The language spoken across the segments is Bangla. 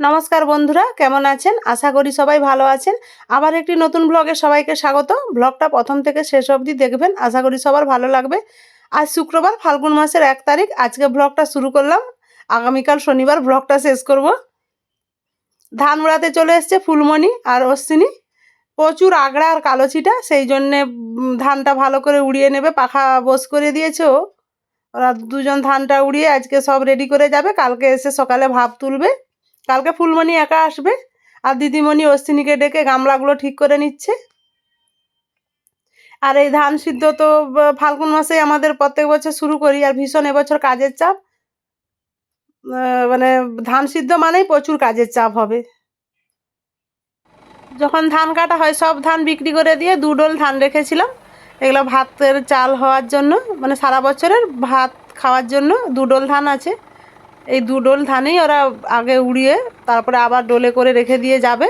নমস্কার বন্ধুরা, কেমন আছেন? আশা করি সবাই ভালো আছেন। আবার একটি নতুন ব্লগে সবাইকে স্বাগত। ব্লগটা প্রথম থেকে শেষ অবধি দেখবেন। আশা করি সবার ভালো লাগবে। আজ শুক্রবার, ফাল্গুন মাসের এক তারিখ। আজকে ব্লগটা শুরু করলাম। আগামীকাল শনিবার ব্লগটা শেষ করব। ধান উড়াতে চলে এসছে ফুলমণি আর অশ্বিনী। প্রচুর আগড়া আর কালো ছিটা, সেই জন্যে ধানটা ভালো করে উড়িয়ে নেবে। পাখা বস করে দিয়েছে ও। ওরা দুজন ধানটা উড়িয়ে আজকে সব রেডি করে যাবে। কালকে এসে সকালে ভাব তুলবে। কালকে ফুলমণি একা আসবে আর দিদিমণি অশ্বিনীকে ডেকে গামলাগুলো ঠিক করে নিচ্ছে। আর এই ধান সিদ্ধ তো ফাল্গুন মাসে আমাদের প্রত্যেক বছর শুরু করি আর ভীষণ এবছর কাজের চাপ। মানে ধান সিদ্ধ মানেই প্রচুর কাজের চাপ হবে। যখন ধান কাটা হয় সব ধান বিক্রি করে দিয়ে দু ডোল ধান রেখেছিলাম। এগুলো ভাতের চাল হওয়ার জন্য মানে সারা বছরের ভাত খাওয়ার জন্য দু ডোল ধান আছে। এই দু ডোল ধানেই ওরা আগে উড়িয়ে তারপরে আবার ডোলে করে রেখে দিয়ে যাবে।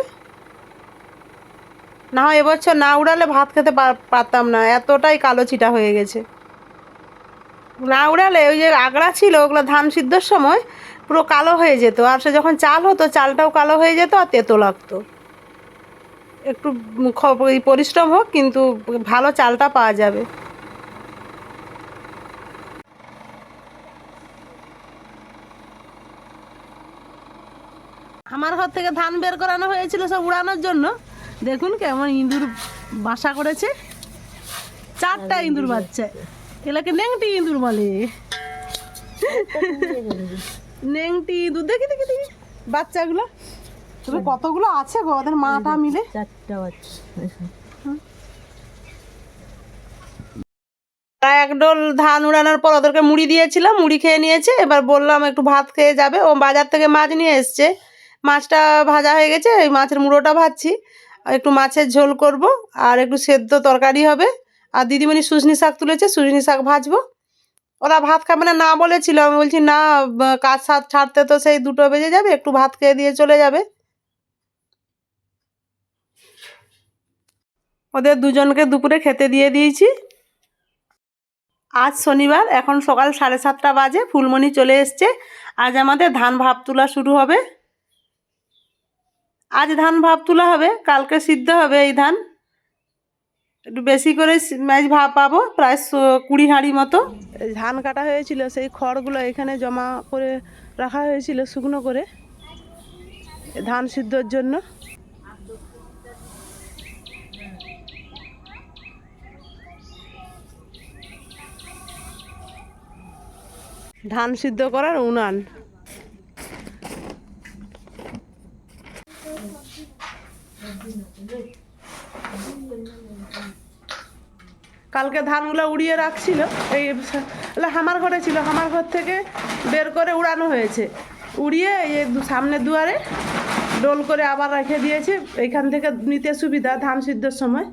না হয় এবছর না উড়ালে ভাত খেতে পারতাম না, এতটাই কালো চিটা হয়ে গেছে। না উড়ালে ওই যে আগড়া ছিল, ওগুলো ধান সিদ্ধর সময় পুরো কালো হয়ে যেত, আর সে যখন চাল হতো, চালটাও কালো হয়ে যেত আর তেতো লাগতো। একটু পরিশ্রম হোক, কিন্তু ভালো চালটা পাওয়া যাবে। আমার ঘর থেকে ধান বের করানো হয়েছিল সব উড়ানোর জন্য। দেখুন কেমন ইঁদুর বাসা করেছে। চারটা ইঁদুর বাচ্চা। এলাকে নেংটি ইঁদুর বলে। নেংটি ইঁদুর। দেখি দেখি দেখি। বাচ্চাগুলো। তবে কতগুলো আছে গো ওদের মাটা মিলে? চারটা বাচ্চা। প্রায় এক ডোল ধান উড়ানোর পর ওদেরকে মুড়ি দিয়েছিলাম মুড়ি খেয়ে নিয়েছে। এবার বললাম একটু ভাত খেয়ে যাবে। ও বাজার থেকে মাছ নিয়ে এসছে। মাছটা ভাজা হয়ে গেছে, এই মাছের মুড়োটা ভাজছি। একটু মাছের ঝোল করব, আর একটু সেদ্ধ তরকারি হবে। আর দিদিমণি সুজনি শাক তুলেছে, সুজনি শাক ভাজবো। ওরা ভাত খাবে না না বলেছিল। আমি বলছি, না, কাজ সাত ছাড়তে তো সেই দুটো বেজে যাবে, একটু ভাত খেয়ে দিয়ে চলে যাবে। ওদের দুজনকে দুপুরে খেতে দিয়ে দিয়েছি। আজ শনিবার, এখন সকাল সাড়ে সাতটা বাজে, ফুলমণি চলে এসছে। আজ আমাদের ধান ভাব তোলা শুরু হবে। আজ ধান ভাব তোলা হবে, কালকে সিদ্ধ হবে এই ধান। একটু বেশি করে ম্যাচ ভাব পাবো, প্রায় কুড়ি হাঁড়ি মতো। ধান কাটা হয়েছিল, সেই খড়গুলো এখানে জমা করে রাখা হয়েছিল শুকনো করে, ধান সিদ্ধর জন্য। ধান সিদ্ধ করার উনান। কালকে ধানগুলো উড়িয়ে রাখছিল। এই হামার ঘরে ছিল হামার ঘর থেকে বের করে উড়ানো হয়েছে। উড়িয়ে এই সামনের দুয়ারে ডোল করে আবার রেখে দিয়েছে। এইখান থেকে নিতে সুবিধা ধান সিদ্ধর সময়।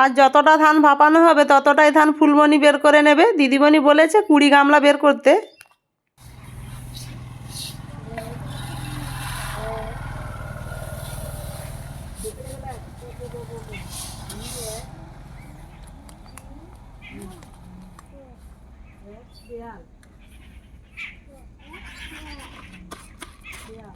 আর যতটা ধান ভাপানো হবে, ততটাই ধান ফুলমণি বের করে নেবে। দিদিমণি বলেছে কুড়ি গামলা বের করতে। 对呀。我的车。对呀。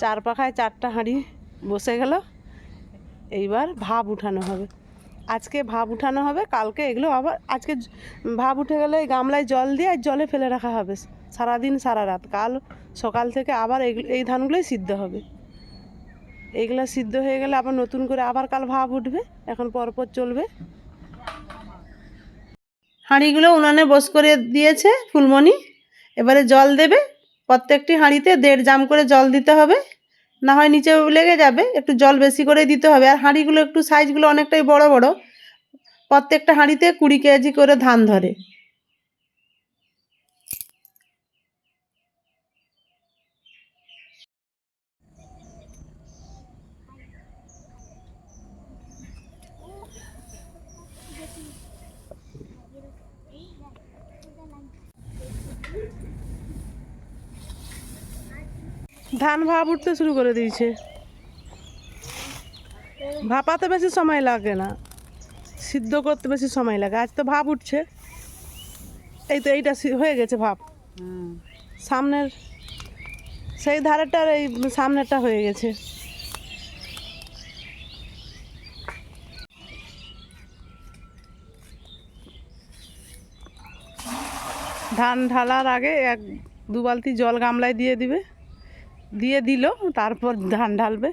চার পাখায় চারটা হাঁড়ি বসে গেল। এইবার ভাব উঠানো হবে। আজকে ভাব উঠানো হবে, কালকে এগুলো আবার আজকে ভাব উঠে গেলে এই গামলায় জল দিয়ে আর জলে ফেলে রাখা হবে। সারাদিন, সারা রাত। কাল সকাল থেকে আবার এগুলো এই ধানগুলোই সিদ্ধ হবে। এইগুলো সিদ্ধ হয়ে গেলে আবার নতুন করে আবার কাল ভাব উঠবে, এখন পরপর চলবে। হাঁড়িগুলো উনানে বস করে দিয়েছে ফুলমণি। এবারে জল দেবে। প্রত্যেকটি হাঁড়িতে দেড় জাম করে জল দিতে হবে। না হয় নিচে লেগে যাবে। একটু জল বেশি করে দিতে হবে। আর হাঁড়িগুলো একটু সাইজগুলো অনেকটাই বড় বড়। প্রত্যেকটা হাঁড়িতে কুড়ি কেজি করে ধান ধরে। ধান ভাপ উঠতে শুরু করে দিয়েছে। ভাপাতে বেশি সময় লাগে না সিদ্ধ করতে বেশি সময় লাগে। আজ তো ভাপ উঠছে এই তো এইটা হয়ে গেছে ভাপ সামনের সেই ধারেরটার এই সামনেরটা হয়ে গেছে। ধান ঢালার আগে এক দু বালতি জল গামলায় দিয়ে দিবে। দিয়ে দিল তারপর ধান ঢালবে।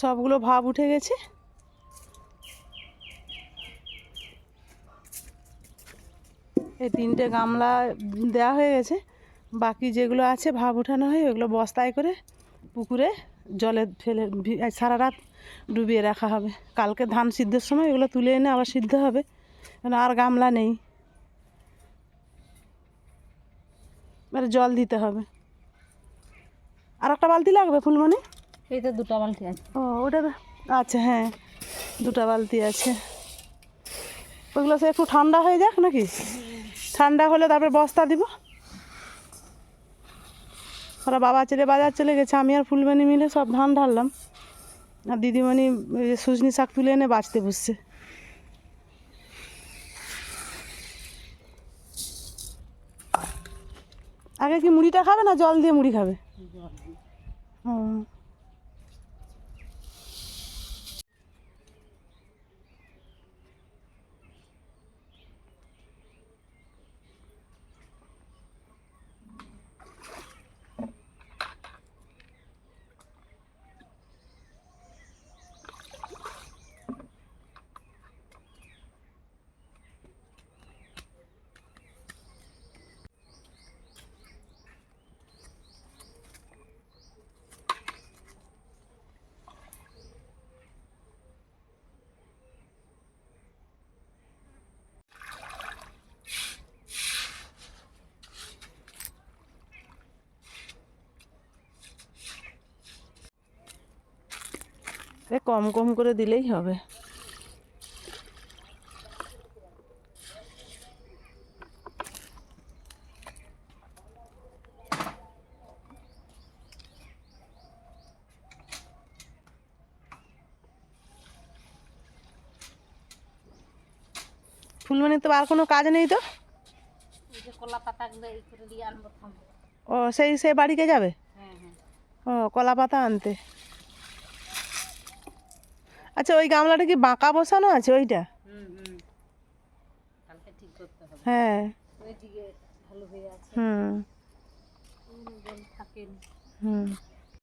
সবগুলো ভাব উঠে গেছে। এই তিনটে গামলা দেওয়া হয়ে গেছে। বাকি যেগুলো আছে ভাব উঠানো হয় ওগুলো বস্তায় করে পুকুরে জলে ফেলে সারা রাত ডুবিয়ে রাখা হবে। কালকে ধান সিদ্ধের সময় এগুলো তুলে এনে আবার সিদ্ধ হবে। কেন আর গামলা নেই। এবারে জল দিতে হবে। আর একটা বালতি লাগবে ফুলমণি? এই তো দুটো বালতি আছে। ও ওটা আচ্ছা হ্যাঁ দুটো বালতি আছে। ওগুলো সে একটু ঠান্ডা হয়ে যাক নাকি? ঠান্ডা হলে তারপরে বস্তা দিব। ওরা বাবা চলে বাজার চলে গেছে আমি আর ফুলবানি মিলে সব ধান ঢাললাম। আর দিদিমণি সজনি শাক তুলে এনে বাঁচতে বসছে। আগে কি মুড়িটা খাবে না জল দিয়ে মুড়ি খাবে? হুম কম কম করে দিলেই হবে। ফুলমণির তো আর কোনো কাজ নেই তো? ও সেই সে বাড়িতে যাবে? হ্যাঁ হ্যাঁ। ও কলা পাতা আনতে। আচ্ছা ওই গামলাটা কি বাঁকা বসানো আছে? ওইটা? হ্যাঁ। ওইদিকে ভালো হয়ে আছে। হুম। হুম।